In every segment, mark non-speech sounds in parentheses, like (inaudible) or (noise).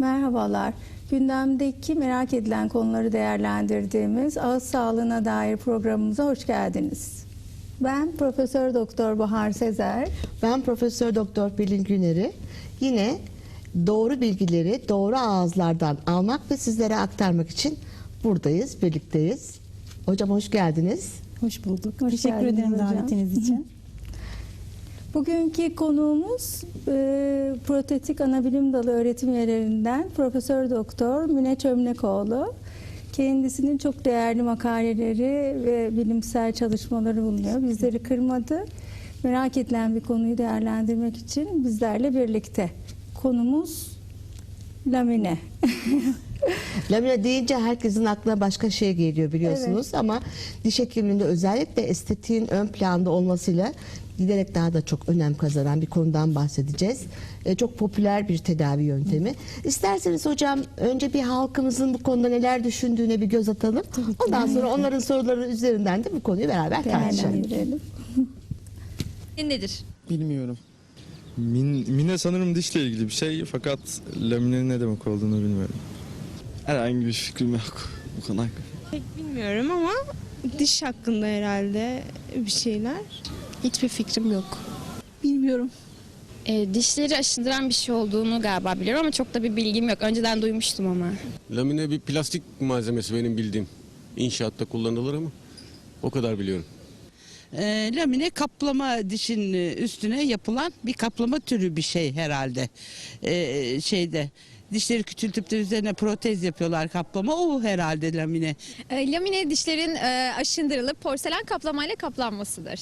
Merhabalar. Gündemdeki merak edilen konuları değerlendirdiğimiz ağız sağlığına dair programımıza hoş geldiniz. Ben Profesör Doktor Bahar Sezer. Ben Profesör Doktor Pelin Güner'i yine doğru bilgileri doğru ağızlardan almak ve sizlere aktarmak için buradayız, birlikteyiz. Hocam hoş geldiniz. Hoş bulduk. Hoş Teşekkür ederim hocam. davetiniz için. (laughs) Bugünkü konuğumuz e, protetik anabilim dalı öğretim üyelerinden Profesör Doktor Mine Çömlekoğlu. Kendisinin çok değerli makaleleri ve bilimsel çalışmaları bulunuyor. Bizleri kırmadı. Merak edilen bir konuyu değerlendirmek için bizlerle birlikte. Konumuz lamine. (laughs) Lamine deyince herkesin aklına başka şey geliyor biliyorsunuz ama diş hekimliğinde özellikle estetiğin ön planda olmasıyla giderek daha da çok önem kazanan bir konudan bahsedeceğiz. E, çok popüler bir tedavi yöntemi. İsterseniz hocam önce bir halkımızın bu konuda neler düşündüğüne bir göz atalım. Ondan sonra onların soruları üzerinden de bu konuyu beraber tartışalım. Değerlendirelim. nedir? Bilmiyorum. Min, mine sanırım dişle ilgili bir şey fakat lamine ne demek olduğunu bilmiyorum. Herhangi bir fikrim yok bu konu hakkında. Pek bilmiyorum ama diş hakkında herhalde bir şeyler. Hiçbir fikrim yok. Bilmiyorum. E, dişleri aşındıran bir şey olduğunu galiba biliyorum ama çok da bir bilgim yok. Önceden duymuştum ama. Lamine bir plastik malzemesi benim bildiğim. İnşaatta kullanılır ama o kadar biliyorum. E, lamine kaplama dişin e, üstüne yapılan bir kaplama türü bir şey herhalde. E, şeyde dişleri küçültüp de üzerine protez yapıyorlar kaplama o herhalde lamine. E, lamine dişlerin e, aşındırılıp porselen kaplamayla kaplanmasıdır.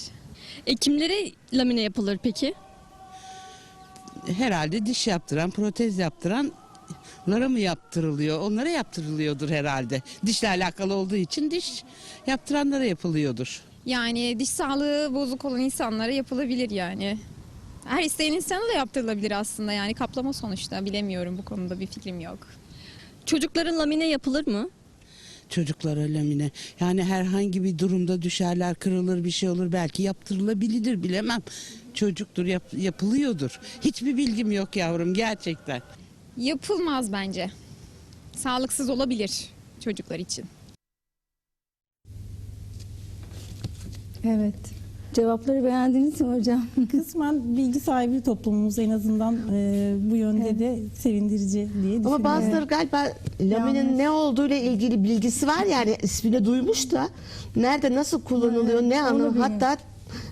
E, kimlere lamine yapılır peki? Herhalde diş yaptıran protez yaptıran lara mı yaptırılıyor? Onlara yaptırılıyordur herhalde. Dişle alakalı olduğu için diş yaptıranlara yapılıyordur. Yani diş sağlığı bozuk olan insanlara yapılabilir yani. Her isteyen insana da yaptırılabilir aslında yani kaplama sonuçta bilemiyorum bu konuda bir fikrim yok. Çocukların lamine yapılır mı? Çocuklara lamine. Yani herhangi bir durumda düşerler, kırılır bir şey olur belki yaptırılabilir bilemem. Çocuktur yap- yapılıyordur. Hiçbir bilgim yok yavrum gerçekten. Yapılmaz bence. Sağlıksız olabilir çocuklar için. Evet. Cevapları beğendiniz mi hocam? (laughs) Kısmen bilgi sahibi toplumumuz en azından e, bu yönde de sevindirici diye düşünüyorum. Ama bazıları galiba laminin ne olduğuyla ilgili bilgisi var yani ismini duymuş da nerede nasıl kullanılıyor ne onu anı bilmiyorum. hatta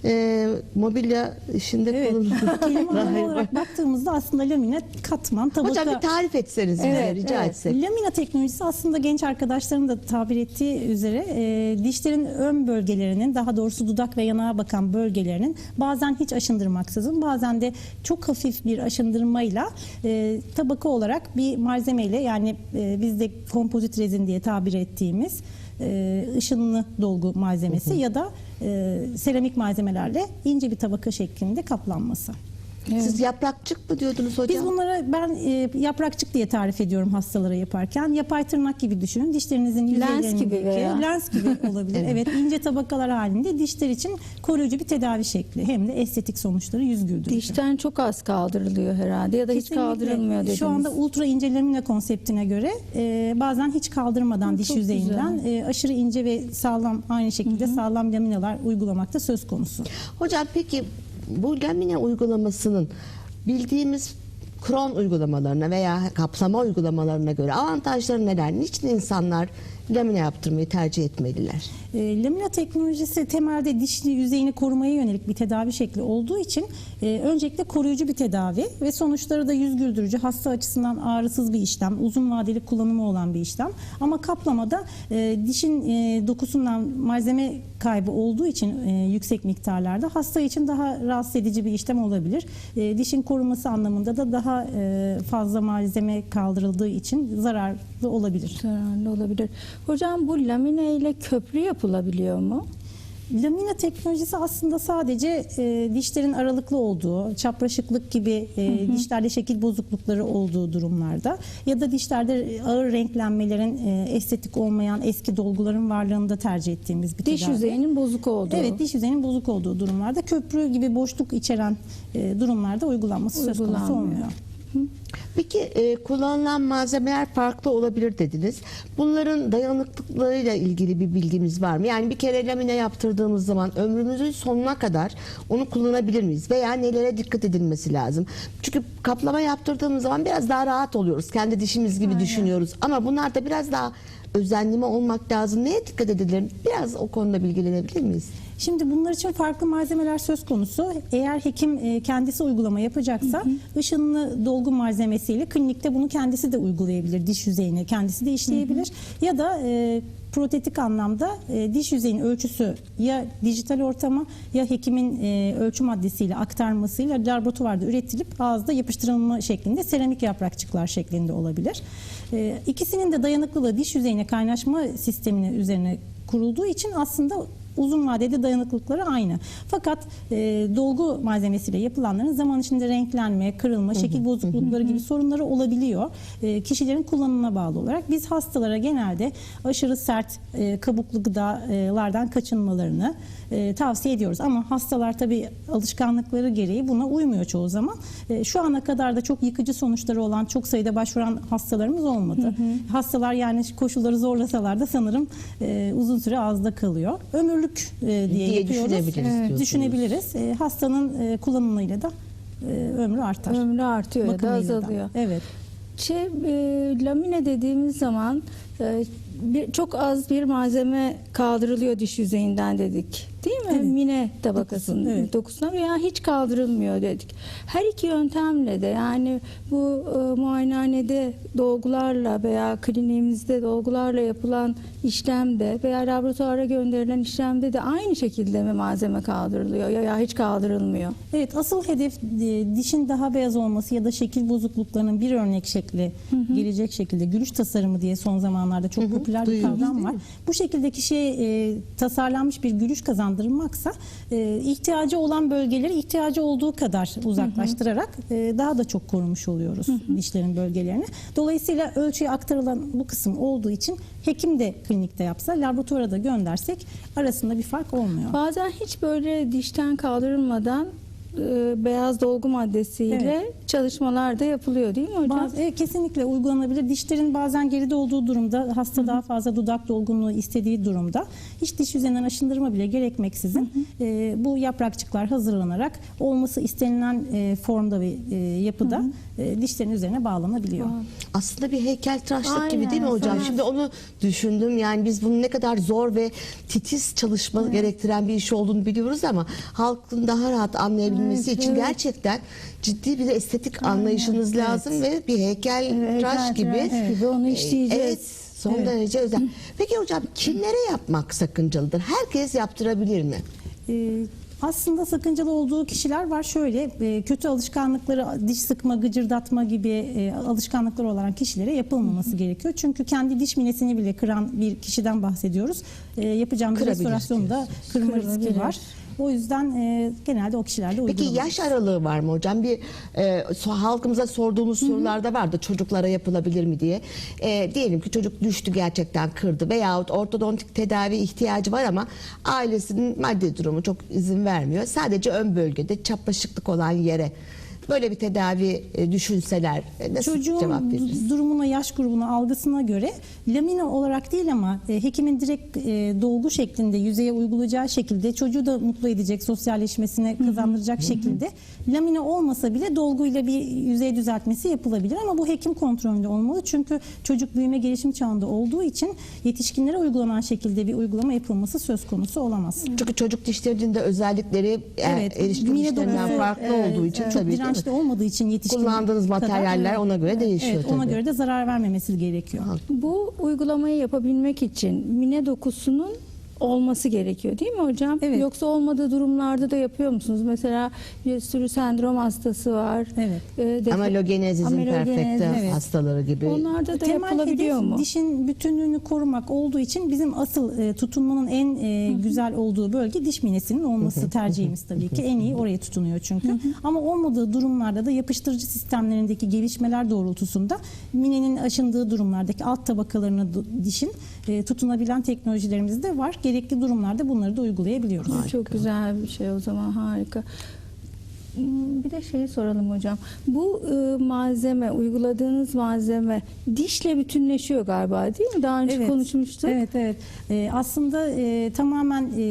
e, mobilya işinde Evet. (laughs) Kelime anlamı olarak baktığımızda aslında lamine katman, tabaka. Hocam bir tarif etseniz bize Evet, rica evet. etsek. Lamina teknolojisi aslında genç arkadaşların da tabir ettiği üzere e, dişlerin ön bölgelerinin daha doğrusu dudak ve yanağa bakan bölgelerinin bazen hiç aşındırmaksızın bazen de çok hafif bir aşındırmayla e, tabaka olarak bir malzemeyle yani e, bizde kompozit rezin diye tabir ettiğimiz e, ışınlı dolgu malzemesi ya da e, seramik malzemelerle ince bir tabaka şeklinde kaplanması. Siz yaprakçık mı diyordunuz hocam? Biz bunlara ben e, yaprakçık diye tarif ediyorum hastalara yaparken. Yapay tırnak gibi düşünün. Dişlerinizin Lens yüzeylerindeki gibi veya. lens gibi (laughs) olabilir. evet. ince tabakalar halinde dişler için koruyucu bir tedavi şekli. Hem de estetik sonuçları yüz güldürücü. Dişten çok az kaldırılıyor herhalde ya da hiç Kesinlikle. kaldırılmıyor dediniz. Şu anda ultra ince lamine konseptine göre e, bazen hiç kaldırmadan Hı, diş çok yüzeyinden e, aşırı ince ve sağlam aynı şekilde sağlam laminalar uygulamakta söz konusu. Hocam peki bu lamine uygulamasının bildiğimiz kron uygulamalarına veya kaplama uygulamalarına göre avantajları neler? Niçin insanlar lamine yaptırmayı tercih etmeliler? E, lamina teknolojisi temelde dişli yüzeyini korumaya yönelik bir tedavi şekli olduğu için e, öncelikle koruyucu bir tedavi ve sonuçları da yüz güldürücü, hasta açısından ağrısız bir işlem, uzun vadeli kullanımı olan bir işlem. Ama kaplamada e, dişin e, dokusundan malzeme kaybı olduğu için e, yüksek miktarlarda hasta için daha rahatsız edici bir işlem olabilir. E, dişin korunması anlamında da daha e, fazla malzeme kaldırıldığı için zararlı olabilir. Zararlı olabilir. Hocam bu lamine ile köprü yapılabiliyor mu? Lamina teknolojisi aslında sadece e, dişlerin aralıklı olduğu, çapraşıklık gibi e, dişlerde şekil bozuklukları olduğu durumlarda ya da dişlerde ağır renklenmelerin e, estetik olmayan eski dolguların varlığında tercih ettiğimiz bir Diş tedavi. yüzeyinin bozuk olduğu. Evet, diş yüzeyinin bozuk olduğu durumlarda köprü gibi boşluk içeren e, durumlarda uygulanması söz konusu olmuyor. Peki e, kullanılan malzemeler farklı olabilir dediniz. Bunların dayanıklılıklarıyla ilgili bir bilgimiz var mı? Yani bir kere lamine yaptırdığımız zaman ömrümüzün sonuna kadar onu kullanabilir miyiz? Veya nelere dikkat edilmesi lazım? Çünkü kaplama yaptırdığımız zaman biraz daha rahat oluyoruz. Kendi dişimiz gibi düşünüyoruz. Ama bunlar da biraz daha özenli mi olmak lazım? Neye dikkat edilir? Biraz o konuda bilgilenebilir miyiz? Şimdi bunlar için farklı malzemeler söz konusu. Eğer hekim e, kendisi uygulama yapacaksa ışınlı dolgu malzemesiyle klinikte bunu kendisi de uygulayabilir. Diş yüzeyine kendisi de işleyebilir. Ya da e, protetik anlamda e, diş yüzeyinin ölçüsü ya dijital ortama ya hekimin e, ölçü maddesiyle aktarmasıyla laboratuvarda üretilip ağızda yapıştırılma şeklinde seramik yaprakçıklar şeklinde olabilir. E, ikisinin de dayanıklılığı diş yüzeyine kaynaşma sisteminin üzerine kurulduğu için aslında uzun vadede dayanıklılıkları aynı. Fakat e, dolgu malzemesiyle yapılanların zaman içinde renklenme, kırılma, şekil bozuklukları gibi sorunları olabiliyor. E, kişilerin kullanımına bağlı olarak biz hastalara genelde aşırı sert e, kabuklu gıdalardan kaçınmalarını e, tavsiye ediyoruz. Ama hastalar tabii alışkanlıkları gereği buna uymuyor çoğu zaman. E, şu ana kadar da çok yıkıcı sonuçları olan çok sayıda başvuran hastalarımız olmadı. Hastalar yani koşulları zorlasalar da sanırım e, uzun süre ağızda kalıyor. Ömürlük e, diye, Diye yapıyoruz. düşünebiliriz diyorsunuz. Düşünebiliriz. E, hastanın e, kullanımıyla da e, ömrü artar. Ömrü artıyor ya da Bakımıyla da. azalıyor. Evet. Şey, e, lamine dediğimiz zaman e, bir, çok az bir malzeme kaldırılıyor diş yüzeyinden dedik. Değil mi? Evet. Mine tabakasının evet. dokusuna veya hiç kaldırılmıyor dedik. Her iki yöntemle de yani bu e, muayenehanede dolgularla veya kliniğimizde dolgularla yapılan işlemde veya laboratuvara gönderilen işlemde de aynı şekilde mi malzeme kaldırılıyor ya, hiç kaldırılmıyor? Evet asıl hedef e, dişin daha beyaz olması ya da şekil bozukluklarının bir örnek şekli gelecek şekilde gülüş tasarımı diye son zamanlarda çok popüler bir Duyuyoruz, kavram değil var. Bu şekilde kişiye e, tasarlanmış bir gülüş kazandırmaksa e, ihtiyacı olan bölgeleri ihtiyacı olduğu kadar uzaklaştırarak e, daha da çok korumuş oluyoruz dişlerin bölgelerini. Dolayısıyla ölçüye aktarılan bu kısım olduğu için hekim de klinikte yapsa laboratuvara da göndersek arasında bir fark olmuyor. Bazen hiç böyle dişten kaldırılmadan e, beyaz dolgu maddesiyle çalışmalar da yapılıyor değil mi hocam? Bazı, evet, kesinlikle uygulanabilir. Dişlerin bazen geride olduğu durumda, hasta daha fazla dudak dolgunluğu istediği durumda hiç diş yüzeyinden aşındırma bile gerekmeksizin e, bu yaprakçıklar hazırlanarak olması istenilen e, formda ve e, yapıda e, dişlerin üzerine bağlanabiliyor. Aslında bir heykeltıraşlık gibi Aynen, değil mi hocam? Şimdi onu düşündüm. Yani biz bunun ne kadar zor ve titiz çalışma gerektiren bir iş olduğunu biliyoruz ama halkın daha rahat anlayabilmesi Evet, için evet. gerçekten ciddi bir estetik anlayışınız lazım ve bir heykeltıraş Evet, gibi. evet, gibi onu e, işleyeceğiz. Evet. Son derece özel. Peki hocam kimlere yapmak sakıncalıdır? Herkes yaptırabilir mi? Ee, aslında sakıncalı olduğu kişiler var. Şöyle e, kötü alışkanlıkları diş sıkma, gıcırdatma gibi e, alışkanlıkları olan kişilere yapılmaması gerekiyor. Çünkü kendi diş minesini bile kıran bir kişiden bahsediyoruz. E, yapacağımız Kırabilir restorasyonda kırma riski var. O yüzden e, genelde o kişilerde Peki uygulanıyor. yaş aralığı var mı hocam? Bir e, so- halkımıza sorduğumuz sorularda vardı çocuklara yapılabilir mi diye. E, diyelim ki çocuk düştü gerçekten kırdı veyahut ortodontik tedavi ihtiyacı var ama ailesinin maddi durumu çok izin vermiyor. Sadece ön bölgede çapraşıklık olan yere böyle bir tedavi e, düşünseler e, nasıl Çocuğun cevap veririz? durumuna, yaş grubuna, algısına göre lamine olarak değil ama e, hekimin direkt e, dolgu şeklinde yüzeye uygulayacağı şekilde çocuğu da mutlu edecek, sosyalleşmesine kazandıracak şekilde lamine olmasa bile dolguyla bir yüzey düzeltmesi yapılabilir ama bu hekim kontrolünde olmalı. Çünkü çocuk büyüme gelişim çağında olduğu için yetişkinlere uygulanan şekilde bir uygulama yapılması söz konusu olamaz. Çünkü çocuk dişlerinin de özellikleri Evet, erişkin dişlerinden farklı evet, olduğu için çok tabii dirençli olmadığı için yetişkin Kullandığınız kadar, materyaller evet, ona göre değişiyor Evet, ona tabii. göre de zarar vermemesi gerekiyor. Bu uygulamayı yapabilmek için mine dokusunun olması gerekiyor değil mi hocam? Evet. Yoksa olmadığı durumlarda da yapıyor musunuz? Mesela bir sürü sendrom hastası var. Evet. Ee, defa- Amelogenezis imperfecta evet. hastaları gibi. Onlarda da Temel yapılabiliyor hedef mu? dişin bütünlüğünü korumak olduğu için bizim asıl e, tutunmanın en e, güzel olduğu bölge diş minesinin olması tercihimiz tabii ki. En iyi oraya tutunuyor çünkü. Ama olmadığı durumlarda da yapıştırıcı sistemlerindeki gelişmeler doğrultusunda minenin aşındığı durumlardaki alt tabakalarına dişin e, tutunabilen teknolojilerimiz de var. Gerekli durumlarda bunları da uygulayabiliyoruz. Çok güzel bir şey o zaman harika. Hmm, Bir de şeyi soralım hocam. Bu e, malzeme, uyguladığınız malzeme dişle bütünleşiyor galiba değil mi? Daha önce Evet. konuşmuştuk. Evet evet. Ee, aslında e, tamamen e,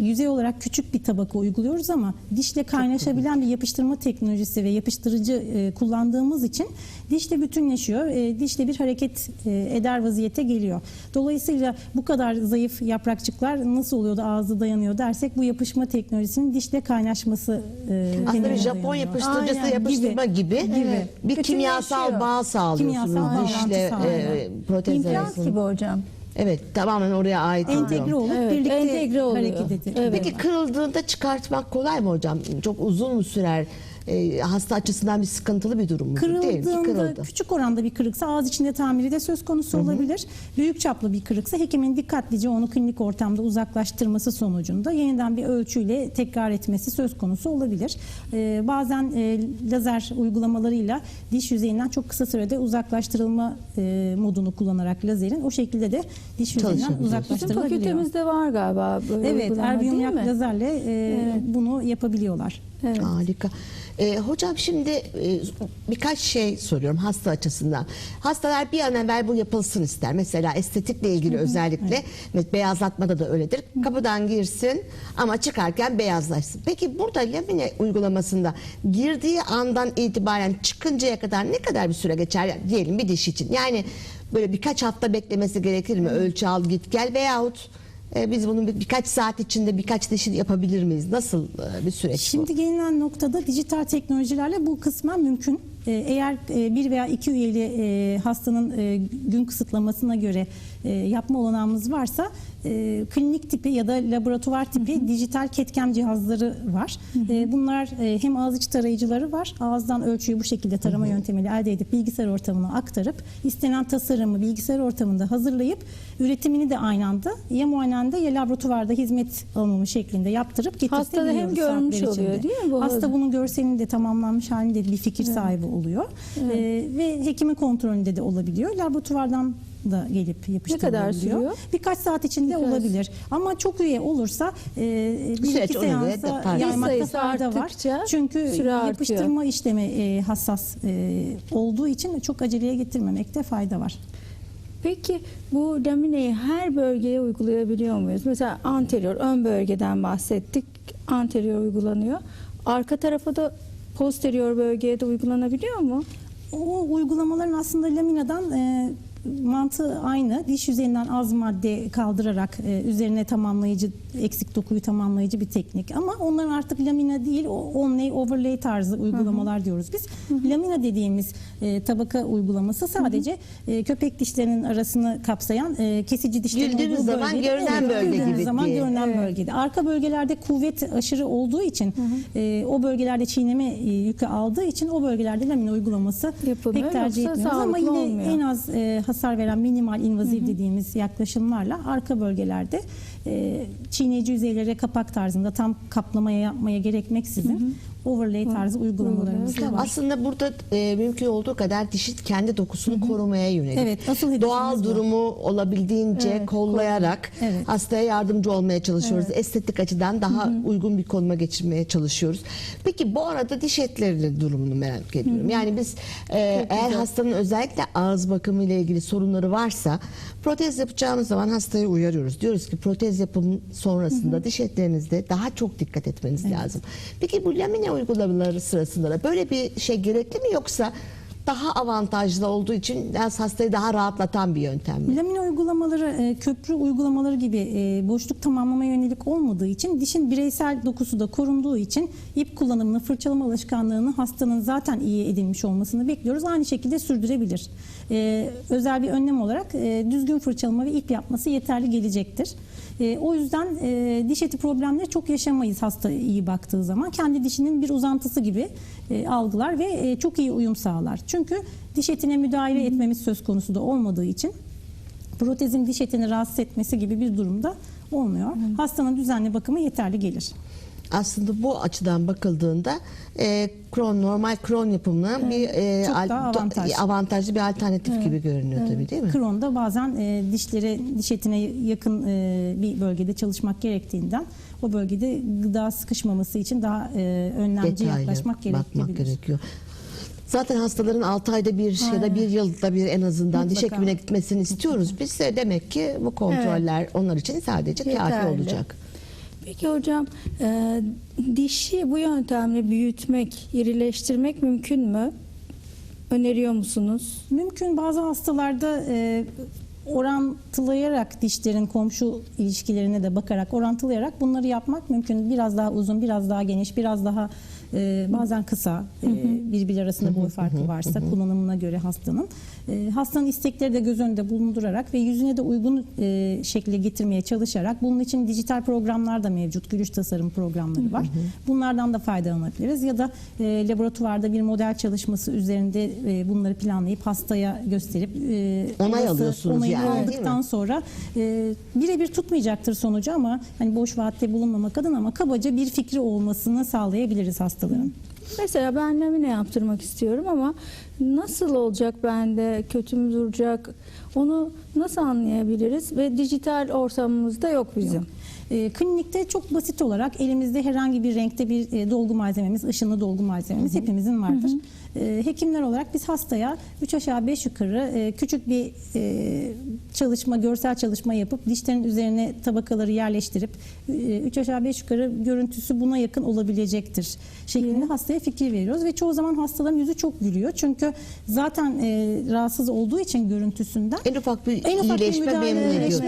yüzey olarak küçük bir tabaka uyguluyoruz ama dişle kaynaşabilen bir yapıştırma teknolojisi ve yapıştırıcı e, kullandığımız için dişle bütünleşiyor. E, dişle bir hareket e, eder vaziyete geliyor. Dolayısıyla bu kadar zayıf yaprakçıklar nasıl oluyor da ağzı dayanıyor dersek bu yapışma teknolojisinin dişle kaynaşması e, Temeline Japon yapıştırıcısı Aynen, yapıştırma gibi, Evet. bir kimyasal Bütünleşiyor. bağ sağlıyorsunuz Kimyasal dişle sağlıyor. e, protez İmplant gibi hocam. Evet tamamen oraya ait oluyor. Entegre olup Evet, birlikte entegre oluyor. hareket ediyor. Evet. Peki kırıldığında çıkartmak kolay mı hocam? Çok uzun mu sürer? E, hasta açısından bir sıkıntılı bir durum Kırıldığında kırıldı. küçük oranda bir kırıksa ağız içinde tamiri de söz konusu olabilir. Büyük çaplı bir kırıksa hekimin dikkatlice onu klinik ortamda uzaklaştırması sonucunda yeniden bir ölçüyle tekrar etmesi söz konusu olabilir. Ee, bazen e, lazer uygulamalarıyla diş yüzeyinden çok kısa sürede uzaklaştırılma e, modunu kullanarak lazerin o şekilde de diş yüzeyinden Çalışabilir. Bizim uzaklaştırılabiliyor. fakültemizde var galiba böyle Evet, uygulama değil yak mi? lazerle e, bunu yapabiliyorlar. Evet. Harika. Ee, hocam şimdi e, birkaç şey soruyorum hasta açısından. Hastalar bir an evvel bu yapılsın ister. Mesela estetikle ilgili özellikle evet. beyazlatmada da öyledir. Kapıdan girsin ama çıkarken beyazlaşsın. Peki burada lamine uygulamasında girdiği andan itibaren çıkıncaya kadar ne kadar bir süre geçer Yani diyelim bir diş için? Yani böyle birkaç hafta beklemesi gerekir mi? Ölçü al git gel veyahut biz bunu bir- birkaç saat içinde birkaç dişi yapabilir miyiz? Nasıl e, bir süreç bu? Şimdi gelinen noktada dijital teknolojilerle bu kısmen mümkün. Ee, Eğer e, bir veya iki üyeli e, hastanın e, gün kısıtlamasına göre e, yapma olanağımız varsa e, klinik tipi ya da laboratuvar tipi dijital ketkem cihazları var. E, Bunlar e, hem ağız içi tarayıcıları var. Ağızdan ölçüyü bu şekilde tarama yöntemiyle elde edip bilgisayar ortamına aktarıp istenen tasarımı bilgisayar ortamında hazırlayıp üretimini de aynı anda ya muayenede ya laboratuvarda hizmet alımı şeklinde yaptırıp Hasta da hem görmüş oluyor, içinde. değil mi bu Hasta arada? bunun görselini de tamamlanmış halinde bir fikir sahibi oluyor. Ee, ve hekimin kontrolünde de olabiliyor. Laboratuvardan da gelip yapıştırılabiliyor. sürüyor? Birkaç saat içinde Birkaç. olabilir. Ama çok üye olursa e, bir Süreç iki ona göre seansa depar. yaymakta Sayısı fayda var. arttıkça Çünkü süre artıyor. yapıştırma işlemi e, hassas e, olduğu için çok aceleye getirmemekte fayda var. Peki bu lamineyi her bölgeye uygulayabiliyor muyuz? Mesela anterior, ön bölgeden bahsettik. Anterior uygulanıyor. Arka tarafa da posterior bölgeye de uygulanabiliyor mu? O uygulamaların aslında laminadan e, mantığı aynı. Diş yüzeyinden az madde kaldırarak e, üzerine tamamlayıcı, eksik dokuyu tamamlayıcı bir teknik. Ama onların artık lamina değil, o onlay, overlay tarzı uygulamalar diyoruz biz. Lamina dediğimiz e, tabaka uygulaması sadece e, köpek dişlerinin arasını kapsayan e, kesici dişlerin Güldüğünüz olduğu zaman bölgede, görünen bölge güldüğünüz gibi zaman diye. görünen bölgede. Arka bölgelerde kuvvet aşırı olduğu için e, o bölgelerde çiğneme e, yükü aldığı için o bölgelerde lamina uygulaması Yapılmıyor, pek tercih etmiyoruz ama yine olmuyor. en az e, hasar veren minimal invaziv dediğimiz yaklaşımlarla arka bölgelerde e, çiğneyici yüzeylere kapak tarzında tam kaplamaya yapmaya gerekmeksizin overlay tarzı uygulamalarımız da var. Aslında burada e, mümkün olduğu kadar dişin kendi dokusunu korumaya yönelik. Evet, asıl hedefimiz Doğal bu. durumu olabildiğince Evet, kollayarak Evet. hastaya yardımcı olmaya çalışıyoruz. Estetik açıdan daha uygun bir konuma geçirmeye çalışıyoruz. Peki bu arada diş etlerinin durumunu merak ediyorum. Yani biz e, eğer hastanın özellikle ağız bakımı ile ilgili sorunları varsa protez yapacağımız zaman hastayı uyarıyoruz. Diyoruz ki protez yapım sonrasında diş etlerinizde daha çok dikkat etmeniz lazım. Peki bu lamine uygulamaları sırasında da böyle bir şey gerekli mi yoksa daha avantajlı olduğu için biraz hastayı daha rahatlatan bir yöntem mi? Lamina uygulamaları e, köprü uygulamaları gibi e, boşluk tamamlamaya yönelik olmadığı için dişin bireysel dokusu da korunduğu için ip kullanımını, fırçalama alışkanlığını hastanın zaten iyi edinmiş olmasını bekliyoruz. Aynı şekilde sürdürebilir. E, özel bir önlem olarak düzgün fırçalama ve ip yapması yeterli gelecektir. E, o yüzden e, diş eti problemleri çok yaşamayız hasta iyi baktığı zaman. Kendi dişinin bir uzantısı gibi e, algılar ve e, çok iyi uyum sağlar. Çünkü diş etine müdahale etmemiz söz konusu da olmadığı için protezin diş etini rahatsız etmesi gibi bir durumda olmuyor. Hastanın düzenli bakımı yeterli gelir. Aslında bu açıdan bakıldığında e, kron normal kron yapımına bir e, al- daha do- avantaj. avantajlı bir alternatif gibi görünüyor tabii değil mi? Kron'da bazen e, dişlere, diş etine yakın e, bir bölgede çalışmak gerektiğinden o bölgede gıda sıkışmaması için daha e, önlemci Detaylı yaklaşmak gerekebilir. gerekiyor. Zaten hastaların 6 ayda bir ya da bir yılda bir en azından diş Mutlaka. hekimine gitmesini istiyoruz. Biz de demek ki bu kontroller onlar için sadece kafi Yeterli. olacak. Peki hocam e, dişi bu yöntemle büyütmek, irileştirmek mümkün mü? Öneriyor musunuz? Mümkün bazı hastalarda e, orantılayarak dişlerin komşu ilişkilerine de bakarak orantılayarak bunları yapmak mümkün. Biraz daha uzun, biraz daha geniş, biraz daha e, bazen kısa e, birbiri arasında boy farkı varsa kullanımına göre hastanın. E, hastanın istekleri de göz önünde bulundurarak ve yüzüne de uygun e, şekilde getirmeye çalışarak bunun için dijital programlar da mevcut. Gülüş tasarım programları var. Bunlardan da faydalanabiliriz ya da e, laboratuvarda bir model çalışması üzerinde e, bunları planlayıp hastaya gösterip e, Onay olası alıyorsunuz onayını yani, değil aldıktan sonra e, birebir tutmayacaktır sonucu ama hani boş vaatte bulunmamak adına ama kabaca bir fikri olmasını sağlayabiliriz hastaların. Mesela ben lamine yaptırmak istiyorum ama nasıl olacak bende, kötü mü duracak? Onu nasıl anlayabiliriz? Ve dijital ortamımızda yok bizim. E, klinikte çok basit olarak elimizde herhangi bir renkte bir e, dolgu malzememiz, ışınlı dolgu malzememiz hepimizin vardır. E, hekimler olarak biz hastaya 3 aşağı 5 yukarı e, küçük bir e, çalışma, görsel çalışma yapıp dişlerin üzerine tabakaları yerleştirip 3 aşağı 5 yukarı görüntüsü buna yakın olabilecektir şeklinde hastaya fikir veriyoruz. Ve çoğu zaman hastaların yüzü çok gülüyor. Çünkü zaten e, rahatsız olduğu için görüntüsünden En ufak bir en ufak bir iyileşme müdahale, memnun ediyor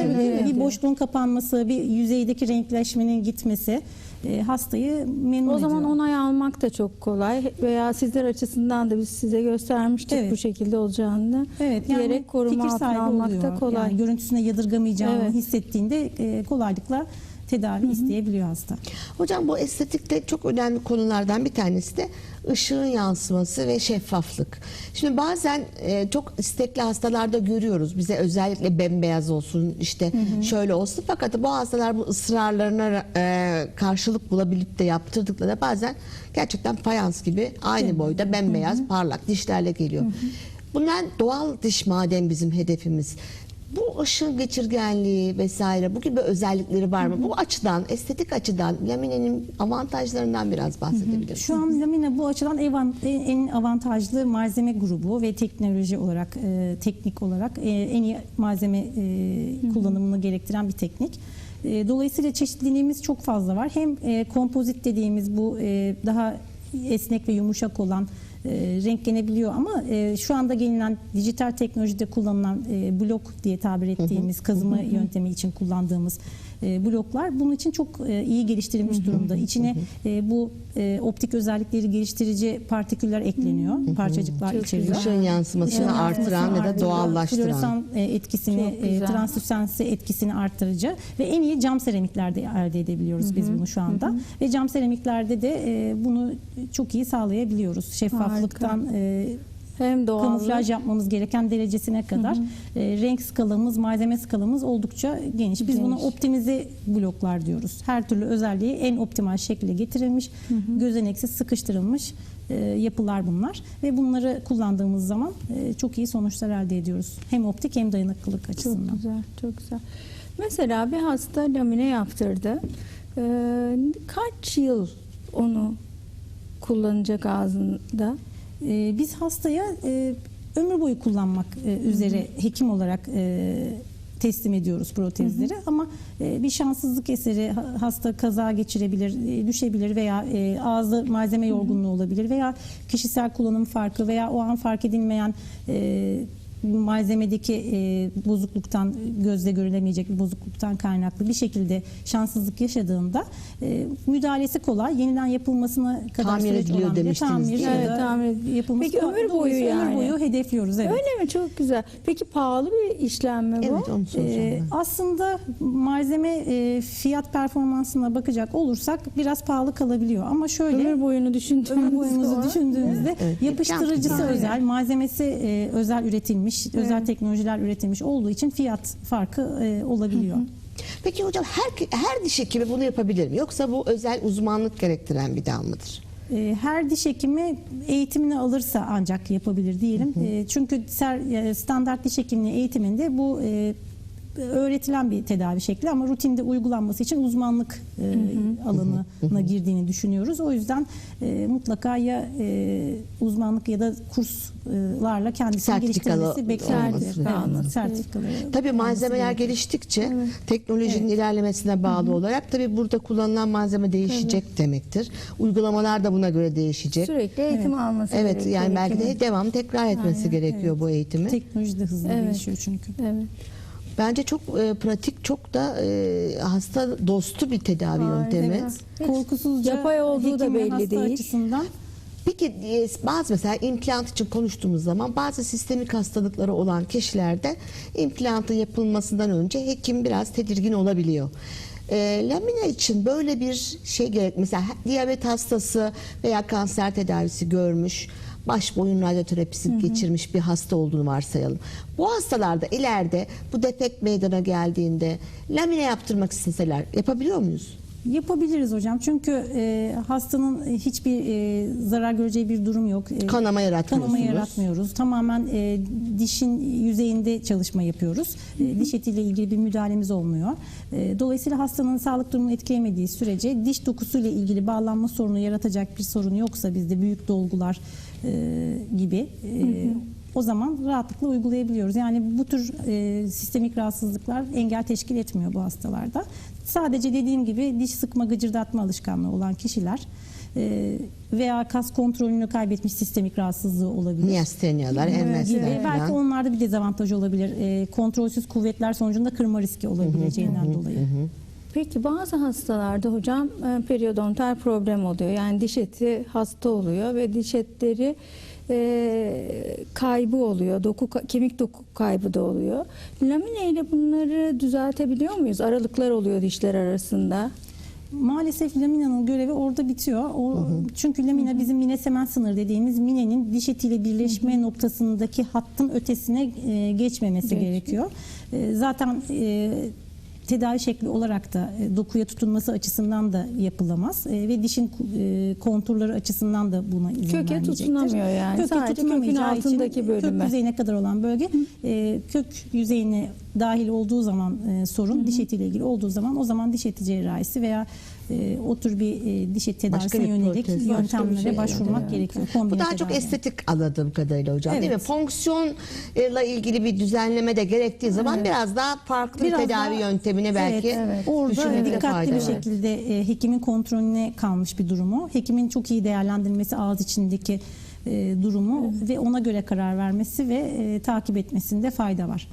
bir- bir boşluğun kapanması, bir yüzeydeki renkleşmenin gitmesi e, hastayı memnun O zaman ediyor. onay almak da çok kolay veya sizler açısından da biz size göstermiştik Evet. bu şekilde olacağını Evet, yani diyerek koruma fikir altına sahibi almak oluyor. da kolay. Yani görüntüsüne yadırgamayacağını Evet. hissettiğinde e, kolaylıkla tedavi isteyebiliyor hasta. Hocam bu estetikte çok önemli konulardan bir tanesi de ışığın yansıması ve şeffaflık. Şimdi bazen e, çok istekli hastalarda görüyoruz. Bize özellikle bembeyaz olsun işte şöyle olsun. Fakat bu hastalar bu ısrarlarına e, karşılık bulabilip de yaptırdıklarında bazen gerçekten fayans gibi aynı boyda bembeyaz parlak dişlerle geliyor. Bunlar doğal diş madem bizim hedefimiz. Bu ışın geçirgenliği vesaire bu gibi özellikleri var mı? Bu açıdan, estetik açıdan laminenin avantajlarından biraz bahsedebiliriz. Şu an lamine bu açıdan en avantajlı malzeme grubu ve teknoloji olarak, e, teknik olarak e, en iyi malzeme e, kullanımını gerektiren bir teknik. E, dolayısıyla çeşitliliğimiz çok fazla var. Hem e, kompozit dediğimiz bu e, daha esnek ve yumuşak olan e, renklenebiliyor ama e, şu anda gelinen dijital teknolojide kullanılan e, blok diye tabir ettiğimiz kazıma yöntemi için kullandığımız bloklar. Bunun için çok e, iyi geliştirilmiş durumda. İçine e, bu e, optik özellikleri geliştirici partiküller ekleniyor, parçacıklar içeriyor. Işığın yansımasını Işığın artıran ya da doğallaştıran. Floresan e, etkisini, Çok e, translucensi etkisini arttırıcı ve en iyi cam seramiklerde elde edebiliyoruz biz bunu şu anda. Ve cam seramiklerde de e, bunu çok iyi sağlayabiliyoruz. Şeffaflıktan e, Hem kamuflaj yapmamız gereken derecesine kadar e, renk skalamız, malzeme skalamız oldukça geniş. Biz buna Geniş. optimize bloklar diyoruz. Her türlü özelliği en optimal şekilde getirilmiş, gözeneksiz sıkıştırılmış e, yapılar bunlar ve bunları kullandığımız zaman e, çok iyi sonuçlar elde ediyoruz. Hem optik hem dayanıklılık Çok açısından. güzel, çok güzel. Mesela bir hasta lamine yaptırdı. Ee, kaç yıl onu kullanacak ağzında? E, biz hastaya e, ömür boyu kullanmak e, üzere hekim olarak e, teslim ediyoruz protezleri. Ama e, bir şanssızlık eseri ha- hasta kaza geçirebilir, e, düşebilir veya e, ağızda malzeme yorgunluğu olabilir veya kişisel kullanım farkı veya o an fark edilmeyen e, malzemedeki e, bozukluktan gözle görülemeyecek bir bozukluktan kaynaklı bir şekilde şanssızlık yaşadığında e, müdahalesi kolay. Yeniden yapılmasına kadar Tamir süreç ediliyor olan bile demiştiniz, tamir değil mi? Evet, tamir- yapılması Peki ömür boyu yani. Ömür boyu hedefliyoruz evet. Öyle mi? Çok güzel. Peki pahalı bir işlem mi bu? Evet onu soracağım Ee, aslında malzeme e, fiyat performansına bakacak olursak biraz pahalı kalabiliyor ama şöyle Ömür boyunu düşündüğümüzde ömür boyunuzu o- düşündüğünüzde yapıştırıcısı Yani. özel, malzemesi e, özel üretilmiş, özel teknolojiler üretilmiş olduğu için fiyat farkı e, olabiliyor. Peki hocam her her diş hekimi bunu yapabilir mi? Yoksa bu özel uzmanlık gerektiren bir dal mıdır? E, Her diş hekimi eğitimini alırsa ancak yapabilir diyelim. E, Çünkü e, standart diş hekimliği eğitiminde bu öğretilen bir tedavi şekli ama rutinde uygulanması için uzmanlık e, alanına girdiğini düşünüyoruz. O yüzden e, mutlaka ya e, uzmanlık ya da kurslarla kendisini geliştirmesi beklenir. Evet, sertifikalı Tabii malzemeler geliştikçe teknolojinin ilerlemesine bağlı olarak tabii burada kullanılan malzeme değişecek demektir. Uygulamalar da buna göre değişecek. Sürekli eğitim alması Evet gerekiyor yani belki de devam tekrar etmesi gerekiyor bu eğitimi. Teknoloji de hızlı Evet. gelişiyor çünkü. Evet. Bence çok e, pratik, çok da e, hasta dostu bir tedavi Harika. yöntemi. Korkusuzca Yapay olduğu da belli hasta değil. açısından Peki e, bazı mesela implant için konuştuğumuz zaman bazı sistemik hastalıkları olan kişilerde implantın yapılmasından önce hekim biraz tedirgin olabiliyor. E, lamine için böyle bir şey gerek mesela diyabet hastası veya kanser tedavisi görmüş baş boyun radyoterapisi geçirmiş bir hasta olduğunu varsayalım. Bu hastalarda ileride bu defekt meydana geldiğinde lamine yaptırmak isteseler yapabiliyor muyuz? Yapabiliriz hocam çünkü e, hastanın hiçbir e, zarar göreceği bir durum yok. E, Kanama yaratmıyorsunuz. Kanama yaratmıyoruz. Tamamen e, dişin yüzeyinde çalışma yapıyoruz. E, diş etiyle ilgili bir müdahalemiz olmuyor. E, dolayısıyla hastanın sağlık durumunu etkilemediği sürece diş dokusuyla ilgili bağlanma sorunu yaratacak bir sorun yoksa bizde büyük dolgular e, gibi e, o zaman rahatlıkla uygulayabiliyoruz. Yani bu tür e, sistemik rahatsızlıklar engel teşkil etmiyor bu hastalarda. Sadece dediğim gibi diş sıkma gıcırdatma alışkanlığı olan kişiler e, veya kas kontrolünü kaybetmiş sistemik rahatsızlığı olabilir. Miyastenyalar, gibi. envesler Belki onlarda bir dezavantaj olabilir. E, kontrolsüz kuvvetler sonucunda kırma riski olabileceğinden dolayı. Peki bazı hastalarda hocam e, periodontal problem oluyor. Yani diş eti hasta oluyor ve diş etleri e, kaybı oluyor. Doku kemik doku kaybı da oluyor. Lamine ile bunları düzeltebiliyor muyuz? Aralıklar oluyor dişler arasında. Maalesef laminanın görevi orada bitiyor. O, Çünkü lamina bizim mine semen sınır dediğimiz minenin diş etiyle birleşme noktasındaki hattın ötesine e, geçmemesi Geç. gerekiyor. E, zaten e, tedavi şekli olarak da e, dokuya tutunması açısından da yapılamaz E, ve dişin e, konturları açısından da buna izin Köke vermeyecektir. tutunamıyor yani. Köke Sadece kökün tutunamayacağı için altındaki bölüme. Kök yüzeyine kadar olan bölge e, kök yüzeyine dahil olduğu zaman e, sorun diş etiyle ilgili olduğu zaman o zaman diş eti cerrahisi veya e, o tür bir e, diş eti Başka tedavisine bir yönelik protez, yöntemlere şey başvurmak yani. gerekiyor. Bu Kombine daha çok tedavi. estetik anladığım kadarıyla hocam değil mi? Evet. Fonksiyonla ilgili bir düzenleme de gerektiği zaman biraz daha farklı Biraz bir tedavi daha- yöntemine belki Evet, Orada düşünmekte dikkatli fayda bir var. şekilde e, hekimin kontrolüne kalmış bir durumu. Hekimin çok iyi değerlendirmesi ağız içindeki e, durumu ve ona göre karar vermesi ve e, takip etmesinde fayda var.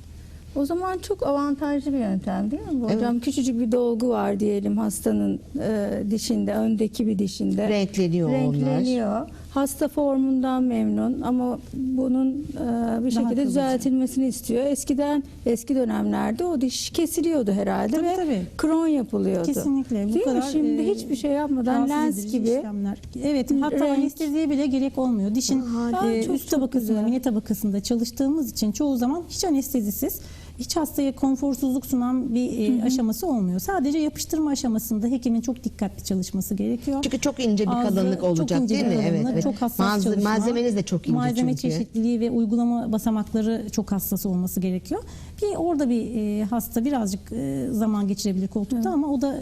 O zaman çok avantajlı bir yöntem değil mi bu hocam? Küçücük bir dolgu var diyelim hastanın e, dişinde, öndeki bir dişinde. Renkleniyor onlar. Renkleniyor. Hasta formundan memnun ama bunun e, bir şekilde kalıcı. düzeltilmesini istiyor. Eskiden eski dönemlerde o diş kesiliyordu herhalde Tabii, ve tabii. kron yapılıyordu. Kesinlikle. Bu Değil kadar mi? Şimdi e, hiçbir şey yapmadan lens gibi işlemler. Evet, hatta renk. anesteziye bile gerek olmuyor. Dişin Aa, e, çok, üst tabakasında, mine tabakasında çalıştığımız için çoğu zaman hiç anestezisiz hiç hastaya konforsuzluk sunan bir e, aşaması olmuyor. Sadece yapıştırma aşamasında hekimin çok dikkatli çalışması gerekiyor. Çünkü çok ince bir Ağzı kalınlık çok olacak ince değil mi? kalınlık, Evet. Çok hassas Malze- çalışma. Malzemeniz de çok ince Malzeme çünkü. çeşitliliği ve uygulama basamakları çok hassas olması gerekiyor. Bir orada bir e, hasta birazcık e, zaman geçirebilir koltukta ama o da e,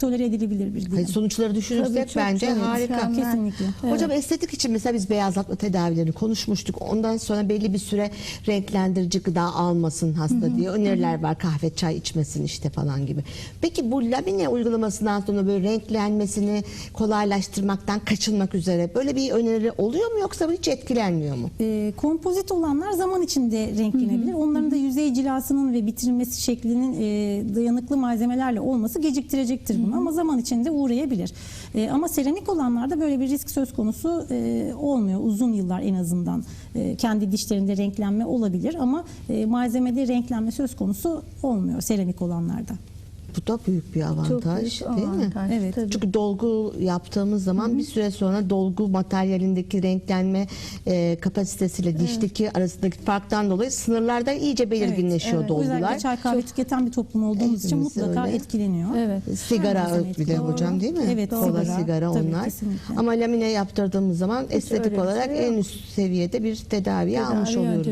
tolere edilebilir bir Hayır, dilim. sonuçları düşünürsek Tabii, çok bence çok harika. Kesinlikle. Hocam estetik için mesela biz beyazlatma tedavilerini konuşmuştuk. Ondan sonra belli bir süre renklendirici gıda almasın hasta diye öneriler var. Kahve, çay içmesin işte falan gibi. Peki bu lamine uygulamasından sonra böyle renklenmesini kolaylaştırmaktan kaçınmak üzere böyle bir öneri oluyor mu yoksa hiç etkilenmiyor mu? E, kompozit olanlar zaman içinde renklenebilir. Onların da yüzey cilasının ve bitirilmesi şeklinin e, dayanıklı malzemelerle olması geciktirecektir bunu ama zaman içinde uğrayabilir. E, ama seramik olanlarda böyle bir risk söz konusu e, olmuyor uzun yıllar en azından. E, kendi dişlerinde renklenme olabilir ama e, malzemede renklenme söz konusu olmuyor seramik olanlarda. Bu da büyük bir Çok avantaj büyük değil mi? Evet. tabii. Çünkü dolgu yaptığımız zaman bir süre sonra dolgu materyalindeki renklenme e, kapasitesiyle dişteki arasındaki farktan dolayı sınırlarda iyice belirginleşiyor Evet, Özellikle dolgular. çay kahve tüketen bir toplum olduğumuz için mutlaka öyle. etkileniyor. Evet. Sigara bir de etkili. hocam değil mi? Evet, Kola, sigara. sigara, Tabii, onlar. kesinlikle. Ama lamine yaptırdığımız zaman estetik öyle bir olarak şey en üst seviyede bir Tedavi almış oluyoruz.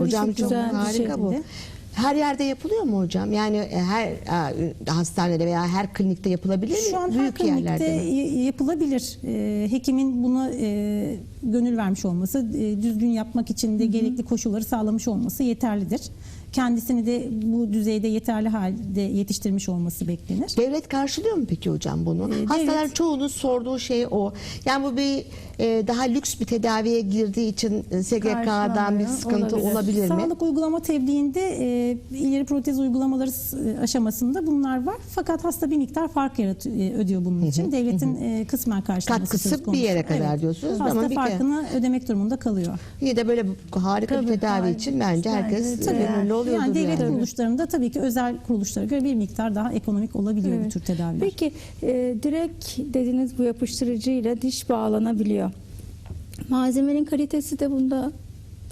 Hocam Çok çok güzel bir harika bu. Her yerde yapılıyor mu hocam? Yani e, her e, hastanede veya her klinikte yapılabilir mi? Şu an her Büyük klinikte mi? y- yapılabilir. Ee, hekimin buna e, gönül vermiş olması, e, düzgün yapmak için de gerekli koşulları sağlamış olması yeterlidir. Kendisini de bu düzeyde yeterli halde yetiştirmiş olması beklenir. Devlet karşılıyor mu peki hocam bunu? Ee, Hastaların devlet- çoğunun sorduğu şey o. Yani bu bir e, daha lüks bir tedaviye girdiği için e, SGK'dan bir sıkıntı olabilir. olabilir, mi? Sağlık uygulama tebliğinde e, ileri protez uygulamaları s- aşamasında bunlar var. Fakat hasta bir miktar fark yaratıyor, e, ödüyor bunun için. Devletin e, kısmen karşılaması Katkısı söz bir konusu. yere kadar diyorsunuz Hasta ama bir farkını ödemek durumunda kalıyor. Yine de böyle harika bir Tabii, tedavi aynen. için bence herkes Bence de. Oluyordur Yani devlet yani. kuruluşlarında tabii ki özel kuruluşlara göre bir miktar daha ekonomik olabiliyor bu tür tedaviler. Peki e, direkt dediğiniz bu yapıştırıcıyla diş bağlanabiliyor. Malzemenin kalitesi de bunda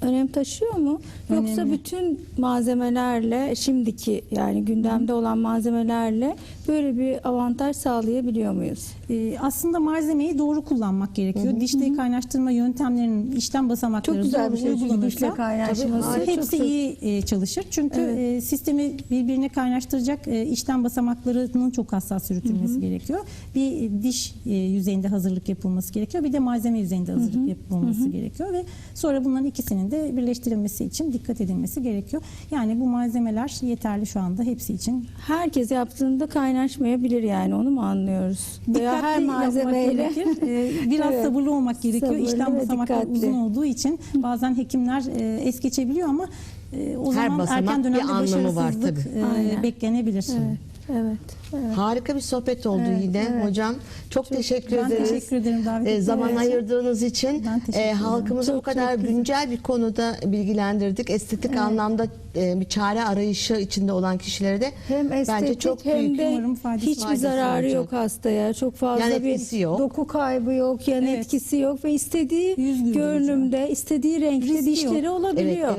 önem taşıyor mu? Yoksa Önemli. bütün malzemelerle şimdiki yani gündemde olan malzemelerle böyle bir avantaj sağlayabiliyor muyuz? Ee, aslında malzemeyi doğru kullanmak gerekiyor. Dişte kaynaştırma yöntemlerinin işlem basamakları Çok güzel bir şey uygulanırsa kaynaşması. tabii, hepsi çok- iyi e, çalışır. Çünkü e, sistemi birbirine kaynaştıracak e, işlem basamaklarının çok hassas yürütülmesi gerekiyor. Bir diş e, yüzeyinde hazırlık yapılması gerekiyor. Bir de malzeme yüzeyinde hazırlık yapılması gerekiyor ve sonra bunların ikisinin de birleştirilmesi için dikkat edilmesi gerekiyor. Yani bu malzemeler yeterli şu anda hepsi için. Herkes yaptığında kaynaşmayabilir yani onu mu anlıyoruz? Veya her Dikkatli yapmak malzemeyle gerekir. Ee, Biraz Evet. sabırlı olmak gerekiyor. Sabırlı İşlem basamakları uzun olduğu için bazen hekimler e, es geçebiliyor ama e, o Her zaman erken bir dönemde anlamı var başarısızlık tabii. e, beklenebilir. Evet, evet, evet. Harika bir sohbet oldu yine hocam. Çok, teşekkür ben ederiz. teşekkür ederim davet ettiğiniz zaman için. ayırdığınız için e, halkımızı Çok, bu kadar çok güncel bir konuda bilgilendirdik. Estetik anlamda e, bir çare arayışı içinde olan kişilere de Hem estetik bence çok hem büyük. de hiçbir faydası zararı olacak. yok hastaya. Çok fazla Yan bir yok. doku kaybı yok, yan Evet. etkisi yok ve istediği görünümde, istediği renkte dişleri yok. Evet, olabiliyor.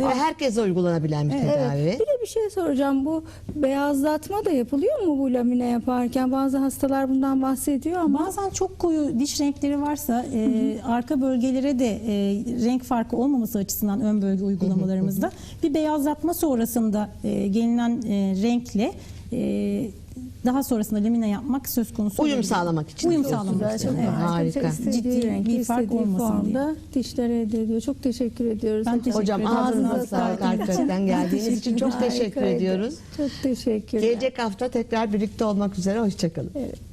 Evet. Ve herkese uygulanabilen bir tedavi. Evet. Bir de bir şey soracağım. Bu beyazlatma da yapılıyor mu bu lamine yaparken? Bazı hastalar bundan bahsediyor ama Bazen çok koyu diş renkleri varsa e, arka bölgelere de e, renk farkı olmaması açısından ön bölge uygulamalarımızda bir beyazlatma sonrasında e, gelinen e, renkle e, daha sonrasında lamine yapmak söz konusu Uyum sağlamak için Uyum sağlamak için. Evet. Harika. Ciddi renk, bir fark olmasın diye. dişleri elde ediyor. Çok teşekkür ediyoruz. Ben hocam. teşekkür Hocam ağzınıza sağlık hakikaten geldiğiniz için çok teşekkür ediyoruz. Çok teşekkürler. Gelecek hafta tekrar birlikte olmak üzere. Hoşçakalın. Evet.